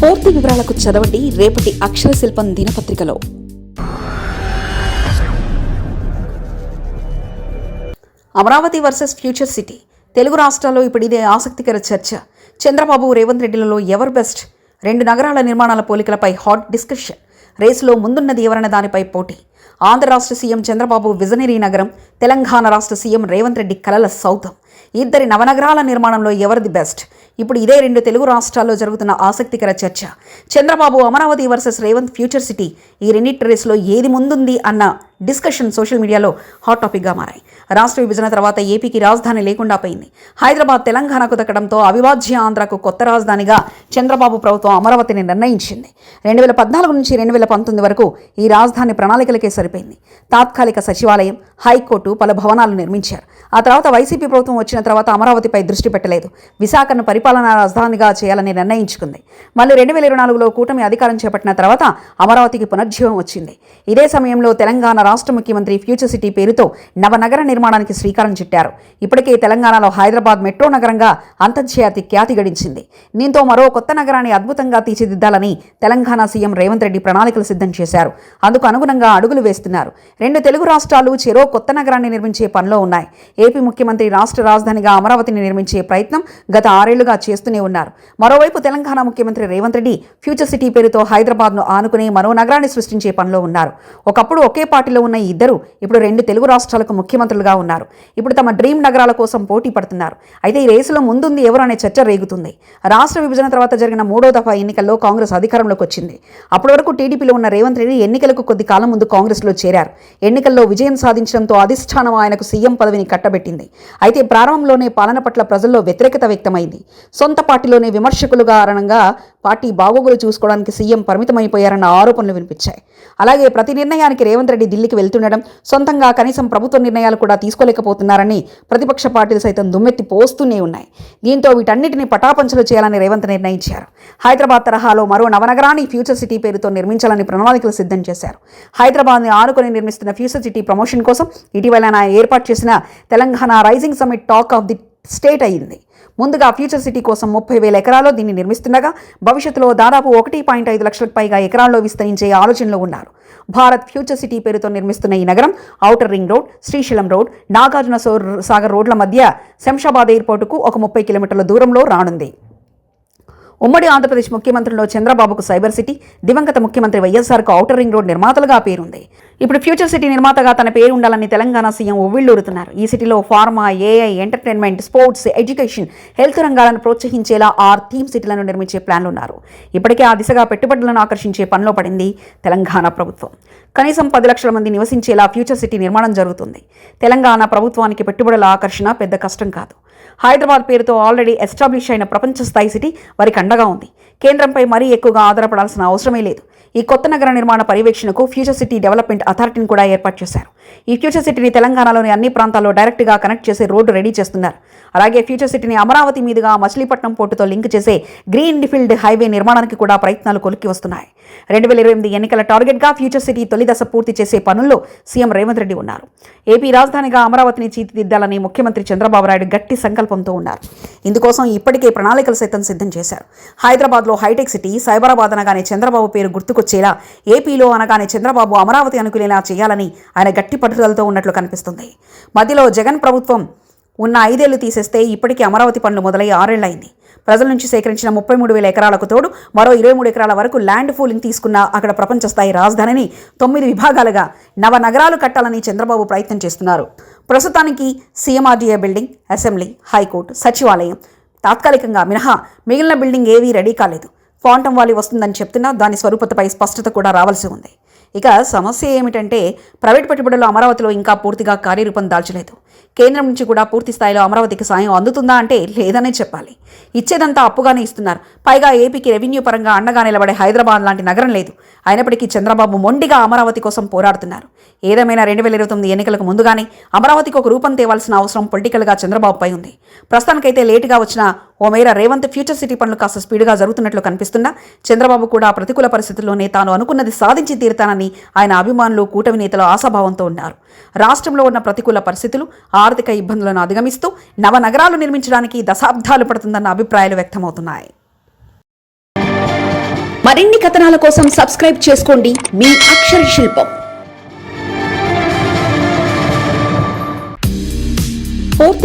పూర్తి వివరాలకు చదవండి రేపటి అక్షర శిల్పం దినపత్రికలో. Amaravati versus future city. Telugu రాష్ట్రాల్లో ఇప్పుడు ఇదే ఆసక్తికర చర్చ. చంద్రబాబు రేవంత్ రెడ్డిలలో ఎవరు బెస్ట్? రెండు నగరాల నిర్మాణాల పోలికలపై హాట్ డిస్కషన్. రేసులో ముందున్నది ఎవరన్న దానిపై పోటీ. ఆంధ్ర రాష్ట్ర సీఎం చంద్రబాబు విజనరీ నగరం తెలంగాణ రాష్ట్ర సీఎం రేవంత్ రెడ్డి కలల సౌతం ఇద్దరి నవనగరాల నిర్మాణంలో ఎవరిది బెస్ట్? ఇప్పుడు ఇదే రెండు తెలుగు రాష్ట్రాల్లో జరుగుతున్న ఆసక్తికర చర్చ. Chandrababu Amaravati versus Revanth future city ఈ రెండింటి రేసులో ఏది ముందుంది అన్న డిస్కషన్ సోషల్ మీడియాలో హాట్ టాపిక్గా మారాయి. రాష్ట్ర విభజన తర్వాత ఏపీకి రాజధాని లేకుండా పోయింది. హైదరాబాద్ తెలంగాణకు దక్కడంతో అవిభాజ్య ఆంధ్రకు కొత్త రాజధానిగా చంద్రబాబు ప్రభుత్వం అమరావతిని నిర్ణయించింది. రెండు వేల పద్నాలుగు నుంచి రెండు వేల పంతొమ్మిది వరకు ఈ రాజధాని ప్రణాళికలకే సరిపోయింది. తాత్కాలిక సచివాలయం హైకోర్టు పలు భవనాలు నిర్మించారు. ఆ తర్వాత వైసీపీ ప్రభుత్వం వచ్చిన తర్వాత అమరావతిపై దృష్టి పెట్టలేదు. విశాఖను పరిపాలనా రాజధానిగా చేయాలని నిర్ణయించుకుంది. మళ్ళీ రెండు వేల ఇరవై నాలుగులో కూటమి అధికారం చేపట్టిన తర్వాత అమరావతికి పునర్జీవం వచ్చింది. ఇదే సమయంలో తెలంగాణ రాష్ట్ర ముఖ్యమంత్రి ఫ్యూచర్ సిటీ పేరుతో నవనగర నిర్మాణానికి శ్రీకారం చుట్టారు. ఇప్పటికే తెలంగాణలో హైదరాబాద్ మెట్రో నగరంగా అంతర్జాతి ఖ్యాతి గడించింది. దీంతో మరో కొత్త నగరాన్ని అద్భుతంగా తీర్చిదిద్దాలని తెలంగాణ సీఎం రేవంత్ రెడ్డి ప్రణాళికలు సిద్ధం చేశారు. అందుకు అనుగుణంగా అడుగులు వేస్తున్నారు. రెండు తెలుగు రాష్ట్రాలు చెరో కొత్త నగరాన్ని నిర్మించే పనిలో ఉన్నాయి. ఏపీ ముఖ్యమంత్రి రాష్ట్ర రాజధానిగా అమరావతిని నిర్మించే ప్రయత్నం గత ఆరేళ్ళుగా చేస్తూనే ఉన్నారు. మరోవైపు తెలంగాణ ముఖ్యమంత్రి రేవంత్ రెడ్డి ఫ్యూచర్ సిటీ పేరుతో హైదరాబాద్ను ఆనుకుని మరో నగరాన్ని సృష్టించే పనిలో ఉన్నారు. ఒకప్పుడు ఒకే పార్టీలో ఉన్న ఇద్దరు ఇప్పుడు రెండు తెలుగు రాష్ట్రాలకు ముఖ్యమంత్రులుగా ఉన్నారు. ఇప్పుడు తమ డ్రీమ్ నగరాల కోసం పోటీ పడుతున్నారు. అయితే ఈ రేసులో ముందుంది ఎవరు అనే చర్చ రేగుతుంది. రాష్ట్ర విభజన తర్వాత జరిగిన మూడో దఫా ఎన్నికల్లో కాంగ్రెస్ అధికారంలోకి వచ్చింది. అప్పటి వరకు టీడీపీలో ఉన్న రేవంత్ రెడ్డి ఎన్నికలకు కొద్ది కాలం ముందు కాంగ్రెస్లో చేరారు. ఎన్నికల్లో విజయం సాధించడంతో అధిష్టానం ఆయనకు సీఎం పదవిని కట్టబెట్టింది. అయితే ప్రారంభంలోనే పాలన పట్ల ప్రజల్లో వ్యతిరేకత వ్యక్తమైంది. సొంత పార్టీలోనే విమర్శకులు కారణంగా పార్టీ బాగోగులు చూసుకోవడానికి సీఎం పరిమితమైపోయారన్న ఆరోపణలు వినిపించాయి. అలాగే ప్రతి నిర్ణయానికి రేవంత్ రెడ్డి ఢిల్లీకి వెళ్తుండడం సొంతంగా కనీసం ప్రభుత్వ నిర్ణయాలు కూడా తీసుకోలేకపోతున్నారని ప్రతిపక్ష పార్టీలు సైతం దుమ్మెత్తి పోస్తూనే ఉన్నాయి. దీంతో వీటన్నిటిని పటాపంచలు చేయాలని రేవంత్ నిర్ణయించారు. హైదరాబాద్ తరహాలో మరో నవనగరాన్ని ఫ్యూచర్ సిటీ పేరుతో నిర్మించాలని ప్రణాళికలు సిద్ధం చేశారు. హైదరాబాద్ని ఆనుకొని నిర్మిస్తున్న ఫ్యూచర్ సిటీ ప్రమోషన్ కోసం ఇటీవల ఆయన ఏర్పాటు చేసిన Telangana rising summit talk of the state అయింది ముందుగా ఫ్యూచర్ సిటీ కోసం ముప్పై వేల ఎకరాల్లో దీన్ని నిర్మిస్తుండగా భవిష్యత్తులో దాదాపు ఒకటి పాయింట్ ఐదు లక్షలకు పైగా ఎకరాల్లో విస్తరించే ఆలోచనలో ఉన్నారు. భారత్ ఫ్యూచర్ సిటీ పేరుతో నిర్మిస్తున్న ఈ నగరం outer ring road Srisailam road Nagarjuna sour- Sagar రోడ్ల మధ్య శంషాబాద్ ఎయిర్పోర్టుకు ఒక ముప్పై కిలోమీటర్ల దూరంలో రానుంది. ఉమ్మడి ఆంధ్రప్రదేశ్ ముఖ్యమంత్రిలో చంద్రబాబుకు సైబర్ సిటీ దివంగత ముఖ్యమంత్రి వైఎస్ఆర్కు ఔటర్ రింగ్ రోడ్ నిర్మాతలుగా పేరుంది. ఇప్పుడు ఫ్యూచర్ సిటీ నిర్మాతగా తన పేరు ఉండాలని తెలంగాణ సీఎం ఉవ్విళ్ళూరుతున్నారు ఈ సిటీలో pharma AI entertainment sports education health రంగాలను ప్రోత్సహించేలా ఆర్ థీమ్ సిటీలను నిర్మించే ప్లాన్లు ఉన్నారు ఇప్పటికే ఆ దిశగా పెట్టుబడులను ఆకర్షించే పనిలో పడింది తెలంగాణ ప్రభుత్వం. కనీసం పది లక్షల మంది నివసించేలా ఫ్యూచర్ సిటీ నిర్మాణం జరుగుతుంది. తెలంగాణ ప్రభుత్వానికి పెట్టుబడుల ఆకర్షణ పెద్ద కష్టం కాదు. హైదరాబాద్ పేరుతో ఆల్రెడీ ఎస్టాబ్లిష్ అయిన ప్రపంచ స్థాయి సిటీ వారికి అండగా ఉంది. కేంద్రంపై మరీ ఎక్కువగా ఆధారపడాల్సిన అవసరమే లేదు. ఈ కొత్త నగర నిర్మాణ పర్యవేక్షణకు ఫ్యూచర్ సిటీ డెవలప్మెంట్ అథారిటీని కూడా ఏర్పాటు చేశారు. ఈ ఫ్యూచర్ సిటీని తెలంగాణలోని అన్ని ప్రాంతాల్లో డైరెక్ట్గా కనెక్ట్ చేసే రోడ్డు రెడీ చేస్తున్నారు. అలాగే ఫ్యూచర్ సిటీని అమరావతి మీదుగా మచిలీపట్నం పోర్టుతో లింక్ చేసే గ్రీన్ ఫీల్డ్ హైవే నిర్మాణానికి కూడా ప్రయత్నాలు కొలికి వస్తున్నాయి. రెండు వేల ఇరవై ఎనిమిది ఎన్నికల టార్గెట్గా ఫ్యూచర్ సిటీ తొలి దశ పూర్తి చేసే పనుల్లో సీఎం రేవంత్ రెడ్డి ఉన్నారు. ఏపీ రాజధానిగా అమరావతిని తీర్చిదిద్దాలని ముఖ్యమంత్రి చంద్రబాబు నాయుడు గట్టి సంకల్పంతో ఉన్నారు. ఇందుకోసం ఇప్పటికే ప్రణాళికలు సైతం సిద్ధం చేశారు. హైదరాబాద్లో హైటెక్ సిటీ సైబరాబాద్ అనగానే చంద్రబాబు పేరు తీసుకొచ్చేలా ఏపీలో అనగానే చంద్రబాబు అమరావతి అనుకునేలా చేయాలని ఆయన గట్టి పట్టుదలతో ఉన్నట్లు కనిపిస్తుంది. మధ్యలో జగన్ ప్రభుత్వం ఉన్న ఐదేళ్ళు తీసేస్తే ఇప్పటికీ అమరావతి పనులు మొదలై ఆరేళ్ళైంది. ప్రజల నుంచి సేకరించిన ముప్పై మూడు వేల ఎకరాలకు తోడు మరో ఇరవై మూడు ఎకరాల వరకు ల్యాండ్ ఫూలింగ్ తీసుకున్న అక్కడ ప్రపంచ స్థాయి రాజధానిని తొమ్మిది విభాగాలుగా నవ నగరాలు కట్టాలని చంద్రబాబు ప్రయత్నం చేస్తున్నారు. ప్రస్తుతానికి సీఎంఆర్డీఏ బిల్డింగ్ అసెంబ్లీ హైకోర్టు సచివాలయం. తాత్కాలికంగా మినహా మిగిలిన బిల్డింగ్ ఏవీ రెడీ కాలేదు. క్వాంటమ్ వాలి వస్తుందని చెప్తున్నా దాని స్వరూపతపై స్పష్టత కూడా రావాల్సి ఉంది. ఇక సమస్య ఏమిటంటే ప్రైవేట్ పెట్టుబడులు అమరావతిలో ఇంకా పూర్తిగా కార్యరూపం దాల్చలేదు. కేంద్రం నుంచి కూడా పూర్తి స్థాయిలో అమరావతికి సాయం అందుతుందా అంటే లేదనే చెప్పాలి. ఇచ్చేదంతా అప్పుగానే ఇస్తున్నారు. పైగా ఏపీకి రెవెన్యూ పరంగా అండగా నిలబడే హైదరాబాద్ లాంటి నగరం లేదు. అయినప్పటికీ చంద్రబాబు మొండిగా అమరావతి కోసం పోరాడుతున్నారు. ఏదేమైనా రెండు వేల ఇరవై తొమ్మిది ఎన్నికలకు ముందుగానే అమరావతికి ఒక రూపం తేవాల్సిన అవసరం పొలిటికల్గా చంద్రబాబుపై ఉంది. ప్రస్తుతానికైతే లేటుగా వచ్చిన ఓ మేర రేవంత్ ఫ్యూచర్ సిటీ పనులు కాస్త స్పీడ్గా జరుగుతున్నట్లు కనిపిస్తున్నా. చంద్రబాబు కూడా ప్రతికూల పరిస్థితుల్లోనే తాను అనుకున్నది సాధించి తీరుతానని ఆయన అభిమానులు కూటమి నేతలు ఆశాభావంతో ఉన్నారు. రాష్ట్రంలో ఉన్న ప్రతికూల పరిస్థితులు ఆర్థిక ఇబ్బందులను అధిగమిస్తూ నవ నగరాలు నిర్మించడానికి దశాబ్దాలు పడుతుందన్న అభిప్రాయాలు వ్యక్తమవుతున్నాయి. మరిన్ని కథనాల కోసం సబ్స్క్రైబ్ చేసుకోండి మీ అక్షర శిల్పం.